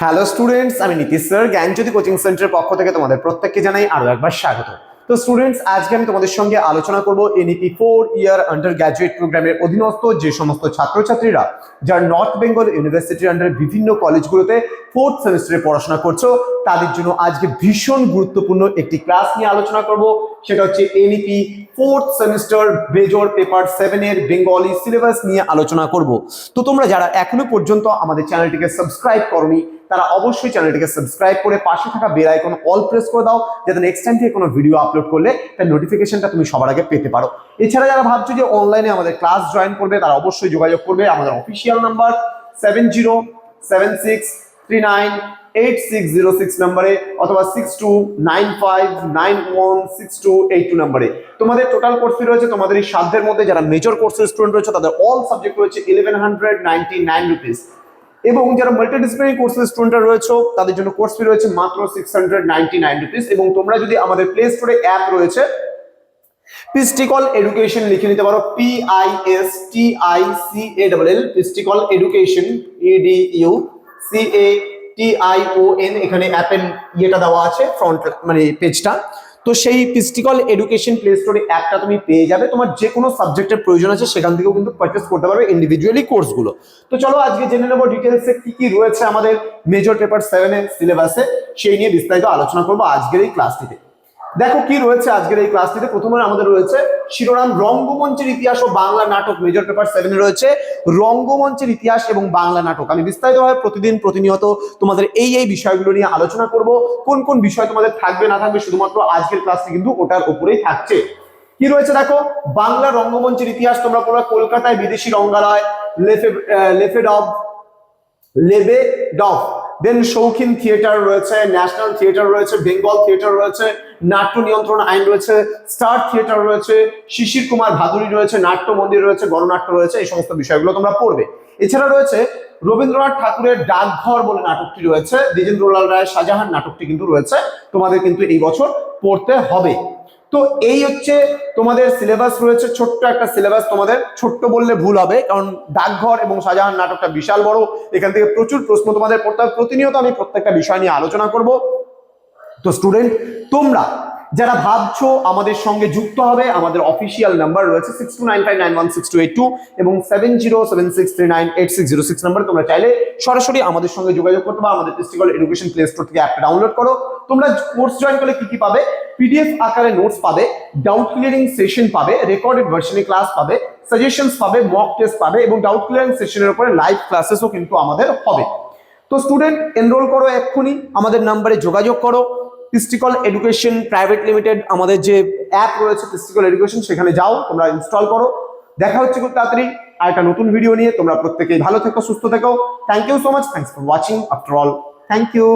Hello students আমি Nitish sir, জ্ঞানজ্যোতি coaching সেন্টারের পক্ষ থেকে তোমাদের প্রত্যেককে জানাই আরও একবার স্বাগত। তো স্টুডেন্টস আজকে আমি তোমাদের সঙ্গে আলোচনা করব NEP four year undergraduate প্রোগ্রামের অধীনস্থ যে সমস্ত ছাত্রছাত্রীরা যারা নর্থ বেঙ্গল ইউনিভার্সিটির আন্ডার বিভিন্ন কলেজগুলোতে ফোর্থ সেমিস্টারে পড়াশোনা করছ, তাদের জন্য আজকে ভীষণ গুরুত্বপূর্ণ একটি ক্লাস নিয়ে আলোচনা করব। সেটা হচ্ছে NEP fourth semester major paper সেভেনের বেঙ্গলি সিলেবাস নিয়ে আলোচনা করব। তো তোমরা যারা এখনও পর্যন্ত আমাদের চ্যানেলটিকে সাবস্ক্রাইব করনি তারা অবশ্যই চ্যানেলটিকে সাবস্ক্রাইব করে পাশে থাকা বেল আইকন অল প্রেস করে দাও, যাতে নেক্সট টাইম থেকে কোনো ভিডিও আপলোড করলে তার নোটিফিকেশনটা তুমি সবার আগে পেতে পারো। এছাড়া যারা ভাবছ যে অনলাইনে আমাদের ক্লাস জয়েন করবে, তারা অবশ্যই যোগাযোগ করবে। আমাদের official number seven zero seven six three nine eight six zero six নাম্বারে অথবা six two nine five nine one six two eight two নাম্বারে তোমাদের টোটাল কোর্স রয়েছে তোমাদের এই সাধ্যের মধ্যে, যারা মেজর কোর্সের স্টুডেন্ট রয়েছে, তাদের অল সাবজেক্ট রয়েছে eleven hundred ninety nine rupees এবং যারা মাল্টিডিসিপ্লিনারি কোর্সের স্টুডেন্টরা রয়েছে, তাদের জন্য কোর্স ফি রয়েছে মাত্র six hundred ninety nine rupees এবং তোমরা যদি আমাদের প্লে স্টোরে অ্যাপ রয়েছে পিস্টিকল এডুকেশন লিখে নিতে পারো P I S T I C A double L Pistical education ED U C A T I O N এখানে অ্যাপ অ্যাপের ইয়েটা দেওয়া আছে ফ্রন্ট মানে পেজটা তো সেই পিস্টিকল এডুকেশন প্লে স্টোরে অ্যাপটা তুমি পেয়ে যাবে। তোমার যে কোনো সাবজেক্টের প্রয়োজন আছে, সেখান থেকেও কিন্তু পারচেস করতে পারবে ইন্ডিভিজুয়ালি কোর্সগুলো তো চলো আজকে জেনে নেব ডিটেলসে কি কি রয়েছে আমাদের মেজর পেপার সেভেনের সিলেবাসে সেই নিয়ে বিস্তারিত আলোচনা করব আজকের এই ক্লাসটিতে দেখো কি রয়েছে আজকের এই ক্লাসটিতে প্রথমে আমাদের রয়েছে শিরোনাম রঙ্গমঞ্চের ইতিহাস ও বাংলা নাটক। মেজর পেপার সেভেনে রয়েছে রঙ্গমঞ্চের ইতিহাস এবং বাংলা নাটক। আমি বিস্তারিতভাবে প্রতিদিন প্রতিনিয়ত তোমাদের এই এই বিষয়গুলো নিয়ে আলোচনা করব, কোন কোন বিষয় তোমাদের থাকবে, না থাকবে শুধুমাত্র আজকের ক্লাসটি কিন্তু ওটার উপরেই থাকছে। কি রয়েছে দেখো? বাংলা রঙ্গমঞ্চের ইতিহাস তোমরা পড়বে কলকাতায় বিদেশি রঙ্গালয়, লেফে লেফেডব লেবে ডফ দেন শৌখিন থিয়েটার রয়েছে ন্যাশনাল থিয়েটার রয়েছে বেঙ্গল থিয়েটার রয়েছে, নাট্য নিয়ন্ত্রণ আইন রয়েছে স্টার থিয়েটার রয়েছে, শিশির কুমার ভাদুরী রয়েছে, নাট্য মন্দির রয়েছে, গণনাট্য রয়েছে, এই সমস্ত বিষয়গুলো তোমরা পড়বে। এছাড়া রয়েছে রবীন্দ্রনাথ ঠাকুরের ডাকঘর বলে নাটকটি রয়েছে, দ্বিজেন্দ্রলাল রায় শাহজাহান নাটকটি কিন্তু রয়েছে, তোমাদের কিন্তু এই বছর পড়তে হবে। তো এই হচ্ছে তোমাদের সিলেবাস রয়েছে, ছোট্ট একটা সিলেবাস তোমাদের। ছোট্ট বললে ভুল হবে, কারণ ডাকঘর এবং শাহজাহান নাটকটা বিশাল বড়। এখান থেকে প্রচুর প্রশ্ন তোমাদের পড়তে হবে। প্রতিনিয়ত আমি প্রত্যেকটা বিষয় নিয়ে আলোচনা করব। তো স্টুডেন্ট তোমরা যারা ভাবছ আমাদের সঙ্গে যুক্ত হবে, আমাদের অফিসিয়াল নাম্বার রয়েছে six two nine five nine one six two eight two এবং seven zero seven six three nine eight six zero six number তোমরা চাইলে সরাসরি আমাদের সঙ্গে যোগাযোগ করতে পারো। আমাদের ডিস্ট্রিক্ট এডুকেশন প্লে স্টোর থেকে অ্যাপটা ডাউনলোড করো। তোমরা কোর্স জয়েন করলে কি কি পাবে? পিডিএফ আকারে নোটস পাবে ডাউট ক্লিয়ারিং সেশন পাবে রেকর্ডেড ভার্সনে ক্লাস পাবে সাজেশনস পাবে মক টেস্ট পাবে এবং ডাউট ক্লিয়ারিং সেশনের উপরে লাইভ ক্লাসেসও কিন্তু আমাদের হবে। তো স্টুডেন্ট এনরোল করো এক্ষুনি, আমাদের নাম্বারে যোগাযোগ করো। পিস্টিকল এডুকেশন প্রাইভেট লিমিটেড আমাদের যে অ্যাপ রয়েছে পিস্টিকল এডুকেশন সেখানে যাও, তোমরা ইনস্টল করো। দেখা হচ্ছে খুব তাড়াতাড়ি, আর একটা নতুন ভিডিও নিয়ে, তোমরা প্রত্যেকেই ভালো থেকো, সুস্থ থেকো। Thank you so much thanks for watching after all thank you